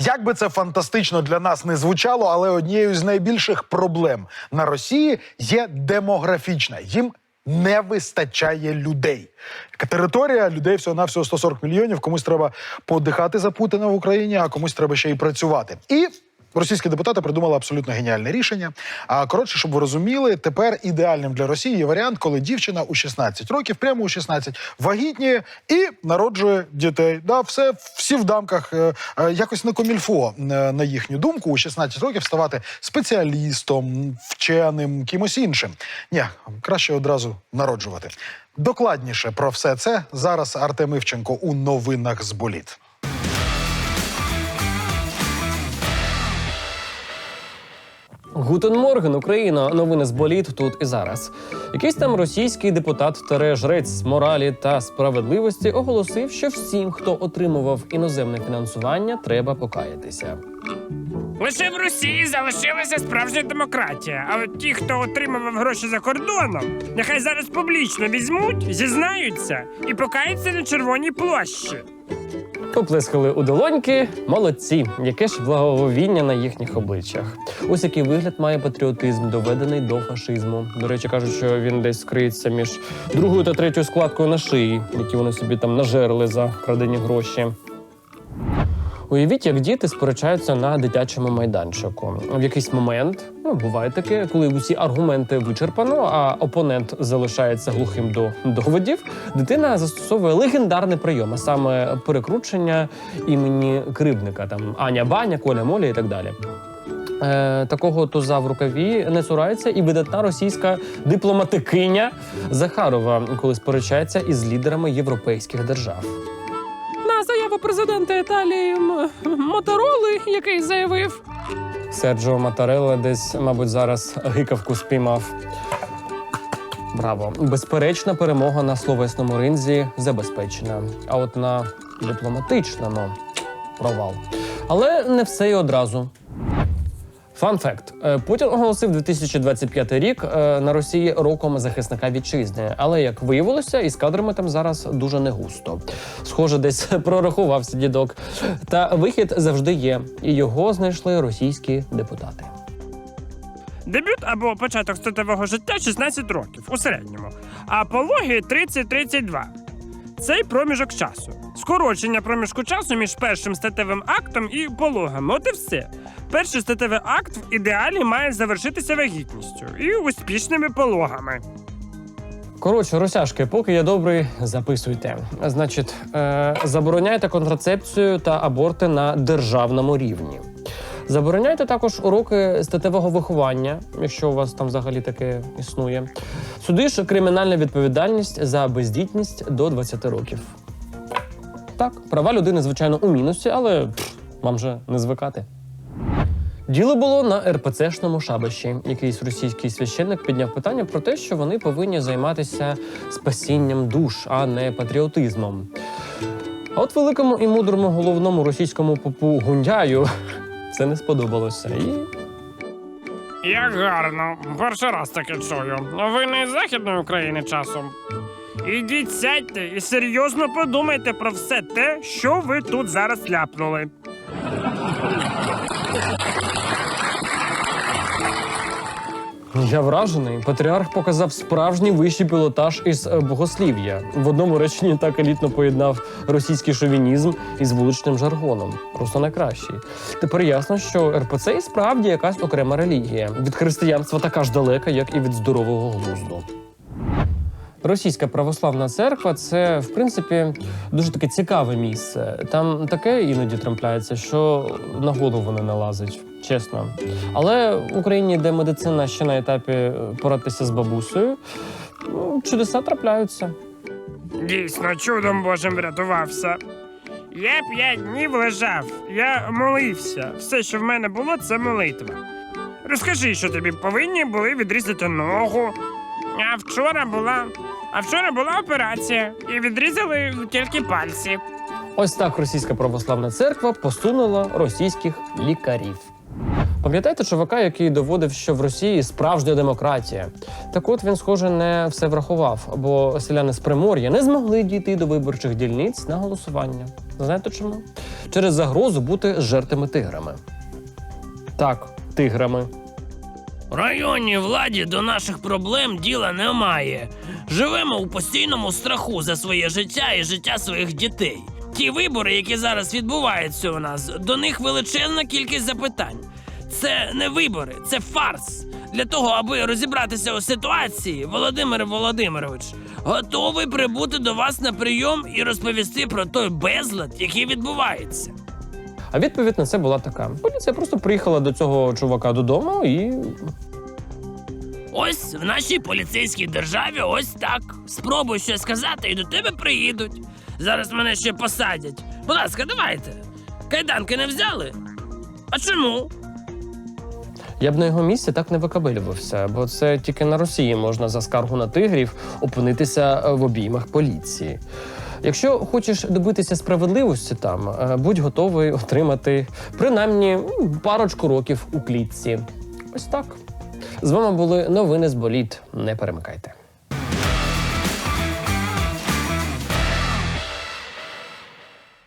Як би це фантастично для нас не звучало, але однією з найбільших проблем на Росії є демографічна. Їм не вистачає людей. Територія людей всього на всього 140 мільйонів. Комусь треба подихати за Путіна в Україні, а комусь треба ще й працювати. І Російські депутати придумали абсолютно геніальне рішення. А коротше, щоб ви розуміли, тепер ідеальним для Росії є варіант, коли дівчина у 16 років, прямо у 16, вагітніє і народжує дітей. Да, все всі в дамках е, е, якось не комільфо, е, на їхню думку, у 16 років ставати спеціалістом, вченим, кимось іншим. Ні, краще одразу народжувати. Докладніше про все це зараз Артем Івченко у новинах з боліт. Гутен Морген, Україна. Новини з боліт тут і зараз. Якийсь там російський депутат жрець моралі та справедливості оголосив, що всім, хто отримував іноземне фінансування, треба покаятися. Лише в Росії залишилася справжня демократія. А от ті, хто отримував гроші за кордоном, нехай зараз публічно візьмуть, зізнаються і покаються на червоній площі. Поплескали у долоньки, молодці, яке ж благоговіння на їхніх обличчях. Ось який вигляд має патріотизм, доведений до фашизму. До речі, кажуть, що він десь криється між другою та третьою складкою на шиї, які вони собі там нажерли за крадені гроші. Уявіть, як діти сперечаються на дитячому майданчику. В якийсь момент ну буває таке, коли усі аргументи вичерпано, а опонент залишається глухим до доводів. Дитина застосовує легендарний прийом, а саме перекручення імені кривдника, там Аня Баня, Коля Моля і так далі. Е, такого туза в рукаві не цурається і видатна російська дипломатикиня Захарова, коли сперечається із лідерами європейських держав. На заяву президента Італії Мотороли, який заявив. Серджо Матарелла десь, мабуть, зараз гикавку спіймав. Браво! Безперечна перемога на словесному ринзі забезпечена. А от на дипломатичному провал. Але не все і одразу. Фан факт: Е, Путін оголосив 2025 рік е, на Росії роком захисника вітчизни. Але як виявилося, із кадрами там зараз дуже не густо. Схоже, десь прорахувався дідок. Та вихід завжди є, і його знайшли російські депутати. Дебют або початок статевого життя 16 років у середньому, а пологи 30-32. Цей проміжок часу. Скорочення проміжку часу між першим статевим актом і пологами. От і все. Перший статевий акт в ідеалі має завершитися вагітністю і успішними пологами. Коротше, росяшки, поки я добрий, записуйте. Значить, е, забороняйте контрацепцію та аборти на державному рівні. Забороняйте також уроки статевого виховання, якщо у вас там взагалі таке існує. Сюди ж кримінальна відповідальність за бездітність до 20 років. Так, права людини, звичайно, у мінусі, але пф, вам же не звикати. Діло було на РПЦшному шабаші. Якийсь російський священник підняв питання про те, що вони повинні займатися спасінням душ, а не патріотизмом. А от великому і мудрому головному російському попу Гундяю це не сподобалося. І Як гарно, перший раз таке чую. Ви не з Західної України часом. Ідіть сядьте і серйозно подумайте про все те, що ви тут зараз ляпнули. Я вражений. Патріарх показав справжній вищий пілотаж із е, богослів'я. В одному реченні так елітно поєднав російський шовінізм із вуличним жаргоном. Просто найкращий. Тепер ясно, що РПЦ і справді якась окрема релігія. Від християнства така ж далека, як і від здорового глузду. Російська православна церква це в принципі дуже таке цікаве місце. Там таке іноді трапляється, що на голову не налазить, чесно. Але в Україні, де медицина ще на етапі е, порадитися з бабусею, ну, чудеса трапляються. Дійсно, чудом Божим врятувався. Я п'ять днів лежав, я молився. Все, що в мене було, це молитва. Розкажи, що тобі повинні були відрізати ногу. А вчора була. А вчора була операція, і відрізали тільки пальці. Ось так російська православна церква посунула російських лікарів. Пам'ятаєте чувака, який доводив, що в Росії справжня демократія? Так от він, схоже, не все врахував, бо селяни з Примор'я не змогли дійти до виборчих дільниць на голосування. Знаєте чому? Через загрозу бути жертвами тиграми. Так, тиграми. Районній владі до наших проблем діла немає. Живемо у постійному страху за своє життя і життя своїх дітей. Ті вибори, які зараз відбуваються у нас, до них величезна кількість запитань. Це не вибори, це фарс. Для того, аби розібратися у ситуації, Володимир Володимирович готовий прибути до вас на прийом і розповісти про той безлад, який відбувається. А відповідь на це була така: поліція просто приїхала до цього чувака додому і Ось в нашій поліцейській державі ось так. Спробуй щось сказати, і до тебе приїдуть. Зараз мене ще посадять. Будь ласка, давайте. Кайданки не взяли? А чому? Я б на його місці так не викабелювався, бо це тільки на Росії можна за скаргу на тигрів опинитися е, в обіймах поліції. Якщо хочеш добитися справедливості там, е, будь готовий отримати принаймні парочку років у клітці. Ось так. З вами були новини з боліт. Не перемикайте.